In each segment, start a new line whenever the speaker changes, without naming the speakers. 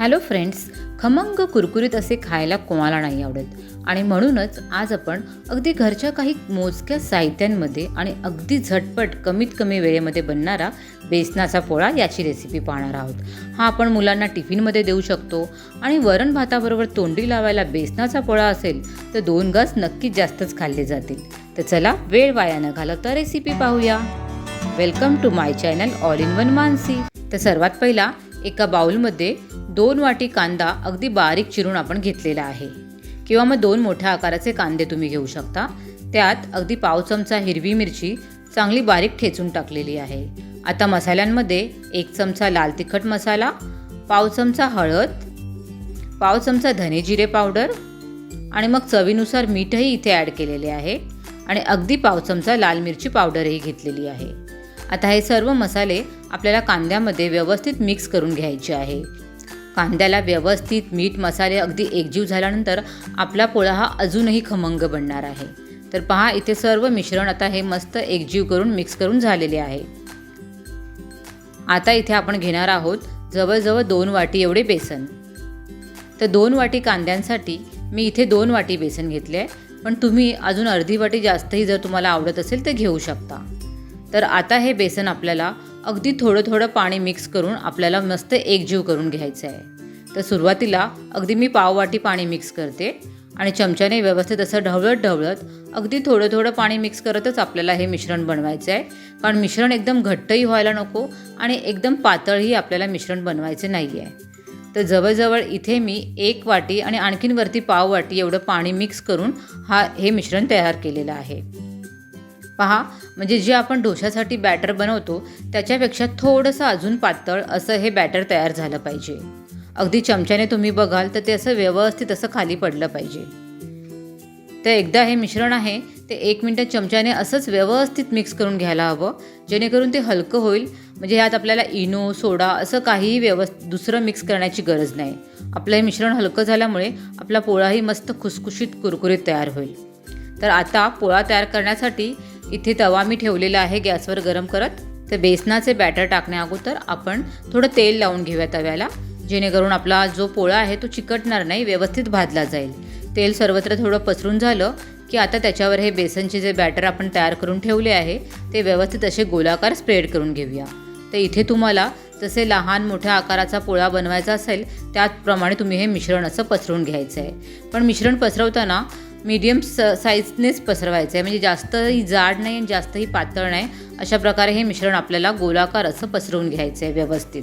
Hello friends खमंग कुरकुरीत असे खायला कोणाला नाही आवडत. आणि म्हणूनच आज आपण अगदी घरच्या काही मोजक्या साहित्यांमध्ये आणि अगदी झटपट कमीत कमी वेळेमध्ये बनणारा बेसनाचा पोळा याची रेसिपी पाहणार आहोत. हा आपण मुलांना टिफिनमध्ये देऊ शकतो. आणि वरण भाताबरोबर तोंडी लावायला बेसनाचा पोळा असेल तर दोन घास नक्कीच जास्तच खाल्ले जातील. तर चला वेळ वाया न घालवता रेसिपी पाहूया. Welcome to my channel all in one Mansi तर सर्वात पहिला एका बाउलमध्ये दोन वाटी कांदा अगदी बारीक चिरून आपण घेतलेला आहे. किंवा मग दोन मोठ्या आकाराचे कांदे तुम्ही घेऊ शकता. त्यात अगदी पाव चमचा हिरवी मिरची चांगली बारीक ठेचून टाकलेली आहे. आता मसाल्यांमध्ये एक चमचा लाल तिखट मसाला पाव चमचा हळद पाव चमचा धने जिरे पावडर आणि मग चवीनुसार मीठही इथे ॲड केलेले आहे. आणि अगदी पाव चमचा लाल मिरची पावडरही घेतलेली आहे. आता हे सर्व मसाले आपल्याला कांद्यामध्ये व्यवस्थित मिक्स करून घ्यायचे आहे. कांद्याला व्यवस्थित मीठ मसाले अगदी एकजीव झाल्यानंतर आपला पोळा हा अजूनही खमंग बनणार आहे. तर पहा इथे सर्व मिश्रण आता हे मस्त एकजीव करून मिक्स करून झालेले आहे. आता इथे आपण घेणार आहोत जवळजवळ दोन वाटी एवढे बेसन. तर दोन वाटी कांद्यांसाठी मी इथे दोन वाटी बेसन घेतले आहे. पण तुम्ही अजून अर्धी वाटी जास्तही जर तुम्हाला आवडत असेल तर घेऊ शकता. तर आता हे बेसन आपल्याला अगदी थोडं थोडं पाणी मिक्स करून आपल्याला मस्त एकजीव करून घ्यायचं आहे. तर सुरुवातीला अगदी मी पाववाटी पाणी मिक्स करते आणि चमच्याने व्यवस्थित असं ढवळत ढवळत अगदी थोडं थोडं पाणी मिक्स करतच आपल्याला हे मिश्रण बनवायचं आहे. कारण मिश्रण एकदम घट्टही व्हायला नको आणि एकदम पातळही आपल्याला मिश्रण बनवायचे नाही आहे तर जवळजवळ इथे मी एक वाटी आणि आणखीन वरती पाव वाटी एवढं पाणी मिक्स करून हा हे मिश्रण तयार केलेलं आहे. पहा म्हणजे जे आपण डोशासाठी बॅटर बनवतो त्याच्यापेक्षा थोडंसं अजून पातळ असं हे बॅटर तयार झालं पाहिजे. अगदी चमच्याने तुम्ही बघाल तर ते असं व्यवस्थित असं खाली पडलं पाहिजे. तर एकदा हे मिश्रण आहे ते एक मिनटं चमच्याने असंच व्यवस्थित मिक्स करून घ्यायला हवं जेणेकरून ते हलकं होईल. म्हणजे ह्यात आपल्याला इनो सोडा असं काहीही व्यवस् दुसरं मिक्स करण्याची गरज नाही. आपलं हे मिश्रण हलकं झाल्यामुळे आपला पोळाही मस्त खुसखुशीत कुरकुरीत तयार होईल. तर आता पोळा तयार करण्यासाठी इथे तवा मी ठेवलेला आहे गॅसवर गरम करत. तर बेसनाचे बॅटर टाकण्या अगोदर आपण थोडं तेल लावून घेऊया तव्याला. जेणेकरून आपला जो पोळा आहे तो चिकटणार नाही व्यवस्थित भाजला जाईल. तेल सर्वत्र थोडं पसरून झालं की आता त्याच्यावर हे बेसनचे जे बॅटर आपण तयार करून ठेवले आहे ते व्यवस्थित असे गोलाकार स्प्रेड करून घेऊया. तर इथे तुम्हाला जसे लहान मोठ्या आकाराचा पोळा बनवायचा असेल त्याचप्रमाणे तुम्ही हे मिश्रण असं पसरून घ्यायचं आहे पण मिश्रण पसरवताना मीडियम स साईजनेच पसरवायचं आहे म्हणजे जास्तही जाड नाही आणि जास्तही पातळ नाही. अशा प्रकारे हे मिश्रण आपल्याला गोलाकार असं पसरवून घ्यायचं आहे व्यवस्थित.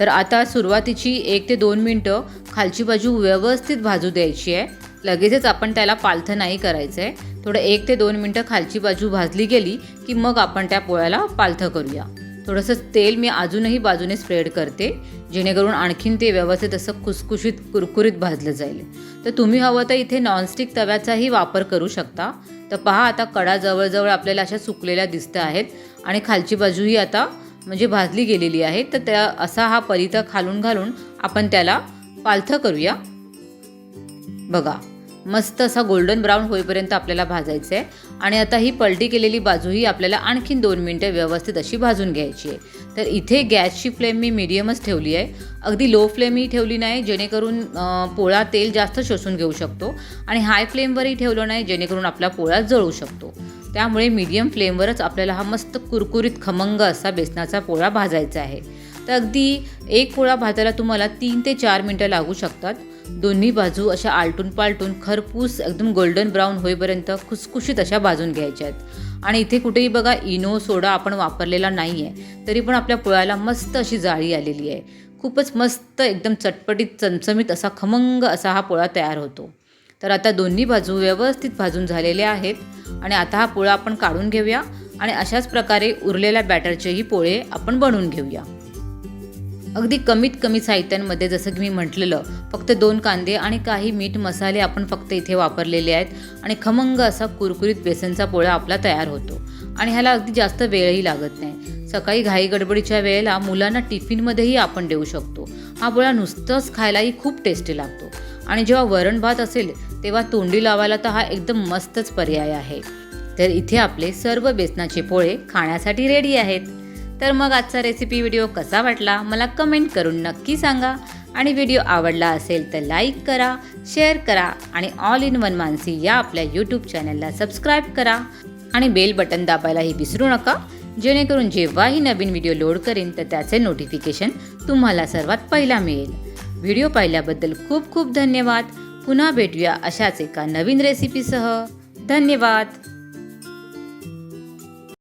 तर आता सुरुवातीची एक ते दोन मिनटं खालची बाजू व्यवस्थित भाजू द्यायची आहे लगेचच आपण त्याला पालथं नाही करायचं आहे थोडं एक ते दोन मिनटं खालची बाजू भाजली गेली की मग आपण त्या पोळ्याला पालथं करूया. थोडंसं तेल मी अजूनही बाजूने स्प्रेड करते जेणेकरून आणखीन ते व्यवस्थित असं कुसकुशीत कुरकुरीत भाजलं जाईल. तर तुम्ही हवं तर इथे नॉनस्टिक तव्याचाही वापर करू शकता. तर पहा आता कडा जवळजवळ आपल्याला अशा सुकलेल्या दिसत आहेत आणि खालची बाजूही आता म्हणजे भाजली गेलेली आहे. तर त्या असा हा परिता खालून घालून आपण त्याला पालथं करूया. बघा. मस्त असा गोल्डन ब्राऊन होईपर्यंत आपल्याला भाजायचं आहे आणि आता ही पलटी केलेली बाजूही आपल्याला आणखीन दोन मिनटं व्यवस्थित अशी भाजून घ्यायची आहे. तर इथे गॅसची फ्लेम मी मिडियमच ठेवली आहे. अगदी लो फ्लेमही ठेवली नाही जेणेकरून पोळा तेल जास्त शोषून घेऊ शकतो. आणि हाय फ्लेमवरही ठेवलं नाही जेणेकरून आपला पोळा जळू शकतो. त्यामुळे मीडियम फ्लेमवरच आपल्याला हा मस्त कुरकुरीत खमंग असा बेसनाचा पोळा भाजायचा आहे. तर अगदी एक पोळा भाजायला तुम्हाला तीन ते चार मिनटं लागू शकतात. दोन्ही बाजू अशा आलटून पालटून खरपूस एकदम गोल्डन ब्राऊन होईपर्यंत खुसखुशीत अशा भाजून घ्यायच्या आहेत. आणि इथे कुठेही बघा इनो सोडा आपण वापरलेला नाही आहे तरी पण आपल्या पोळ्याला मस्त अशी जाळी आलेली आहे. खूपच मस्त एकदम चटपटीत चमचमीत असा खमंग असा हा पोळा तयार होतो. तर आता दोन्ही बाजू व्यवस्थित भाजून झालेल्या आहेत. आणि आता हा पोळा आपण काढून घेऊया. आणि अशाच प्रकारे उरलेल्या बॅटरचेही पोळे आपण बनवून घेऊया. अगदी कमीत कमी साहित्यांमध्ये जसं की मी म्हटलेलं फक्त दोन कांदे आणि काही मीठ मसाले आपण फक्त इथे वापरलेले आहेत. आणि खमंग असा कुरकुरीत बेसनचा पोळा आपला तयार होतो. आणि ह्याला अगदी जास्त वेळही लागत नाही. सकाळी घाई गडबडीच्या वेळेला मुलांना टिफिनमध्येही आपण देऊ शकतो. हा पोळा नुसतंच खायलाही खूप टेस्टी लागतो. आणि जेव्हा वरण भात असेल तेव्हा तोंडी लावायला तर हा एकदम मस्तच पर्याय आहे. तर इथे आपले सर्व बेसनाचे पोळे खाण्यासाठी रेडी आहेत. तर मग आजचा रेसिपी व्हिडिओ कसा वाटला? मला कमेंट करून नक्की सांगा. आणि व्हिडिओ आवडला असेल तर लाईक करा शेअर करा आणि ऑल इन वन मानसी या आपल्या यूट्यूब चॅनलला सबस्क्राईब करा. आणि बेल बटन दाबायलाही विसरू नका. जेणेकरून जेव्हाही नवीन व्हिडिओ लोड करेन तर त्याचे नोटिफिकेशन तुम्हाला सर्वात पहिला मिळेल. व्हिडिओ पाहिल्याबद्दल खूप खूप धन्यवाद. पुन्हा भेटूया अशाच एका नवीन रेसिपीसह धन्यवाद.